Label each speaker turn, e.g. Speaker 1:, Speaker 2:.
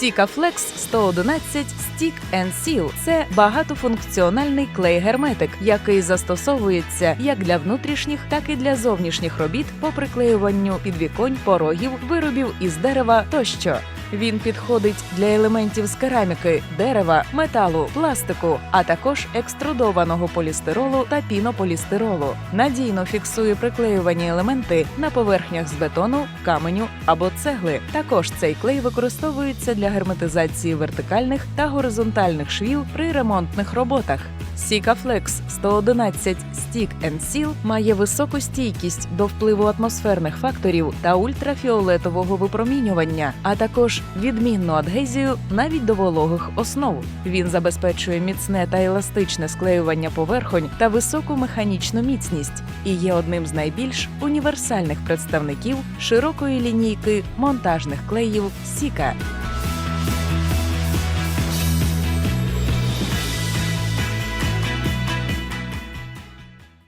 Speaker 1: Sikaflex 111 Stick and Seal – це багатофункціональний клей-герметик, який застосовується як для внутрішніх, так і для зовнішніх робіт по приклеюванню підвіконь, порогів, виробів із дерева тощо. Він підходить для елементів з кераміки, дерева, металу, пластику, а також екструдованого полістиролу та пінополістиролу. Надійно фіксує приклеювані елементи на поверхнях з бетону, каменю або цегли. Також цей клей використовується для герметизації вертикальних та горизонтальних швів при ремонтних роботах. Sikaflex 111 Stick Seal має високу стійкість до впливу атмосферних факторів та ультрафіолетового випромінювання, а також відмінну адгезію навіть до вологих основ. Він забезпечує міцне та еластичне склеювання поверхонь та високу механічну міцність і є одним з найбільш універсальних представників широкої лінійки монтажних клеїв Сіка.